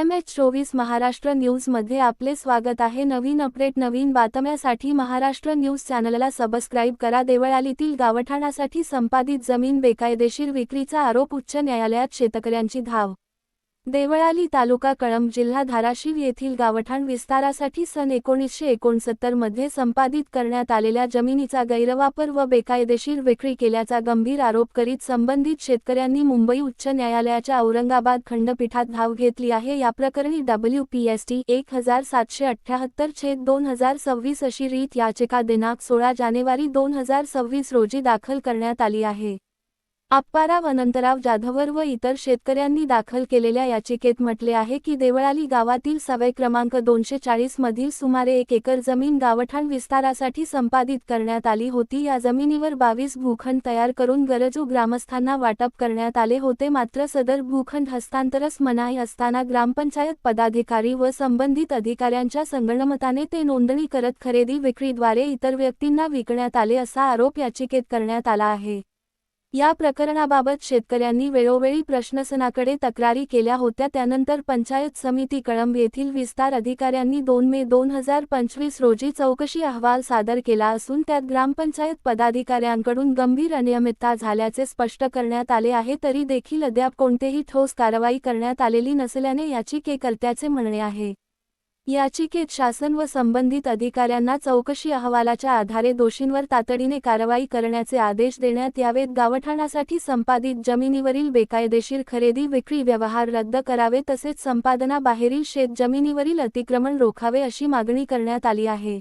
M H चोवीस महाराष्ट्र न्यूजमध्ये आपले स्वागत आहे. नवीन अपडेट नवीन बातम्यासाठी महाराष्ट्र न्यूज चॅनलला सबस्क्राईब करा. देवळालीतील गावठाणासाठी संपादित जमीन बेकायदेशीर विक्रीचा आरोप उच्च न्यायालयात शेतकऱ्यांची धाव देवळाली तालुका कळंब जिल्हा धाराशिव येथील गावठाण विस्तारासाठी सन एकोणीसशे एकोणसत्तरमध्ये संपादित करण्यात आलेल्या जमिनीचा गैरवापर व बेकायदेशीर विक्री केल्याचा गंभीर आरोप करीत संबंधित शेतकऱ्यांनी मुंबई उच्च न्यायालयाच्या औरंगाबाद खंडपीठात धाव घेतली आहे. या प्रकरणी डब्ल्यू पी एस टी एक हजार सातशे अठ्ठ्याहत्तर छेद दोन हजार सव्वीस अशी रीत याचिका दिनांक सोळा जानेवारी दोन हजार सव्वीस रोजी दाखल करण्यात आली आहे. आप्पाराव अनंतराव जाधवर व इतर शेतकऱ्यांनी दाखल केलेल्या याचिकेत म्हटले आहे की देवळाली गावातील सवय क्रमांक दोनशे चाळीस मधील सुमारे एक एकर जमीन गावठाण विस्तारासाठी संपादित करण्यात आली होती. या जमिनीवर बावीस भूखंड तयार करून गरजू ग्रामस्थांना वाटप करण्यात आले होते. मात्र सदर भूखंड हस्तांतरस मनाई असताना ग्रामपंचायत पदाधिकारी व संबंधित अधिकाऱ्यांच्या संगणमताने ते नोंदणी करत खरेदी विक्रीद्वारे इतर व्यक्तींना विकण्यात आले असा आरोप याचिकेत करण्यात आला आहे. या प्रकरणाबाबत शेतकऱ्यांनी वेळोवेळी प्रश्नसनाकडे तक्रारी केल्या होत्या. त्यानंतर पंचायत समिती कळंब येथील विस्तार अधिकाऱ्यांनी दोन मे दोन हजार पंचवीस रोजी चौकशी अहवाल सादर केला असून त्यात ग्रामपंचायत पदाधिकाऱ्यांकडून गंभीर अनियमितता झाल्याचे स्पष्ट करण्यात आले आहे. तरी देखील अद्याप कोणतेही ठोस कारवाई करण्यात आलेली नसल्याने याचिकेकर्त्याचे म्हणणे आहे. याचिकेत शासन व संबंधित अधिकाऱ्यांना चौकशी अहवालाच्या आधारे दोषींवर तातडीने कारवाई करण्याचे आदेश देण्यात यावेत. गावठाणासाठी संपादित जमिनीवरील बेकायदेशीर खरेदी विक्री व्यवहार रद्द करावे तसेच संपादनाबाहेरील शेत जमिनीवरील अतिक्रमण रोखावे अशी मागणी करण्यात आली आहे.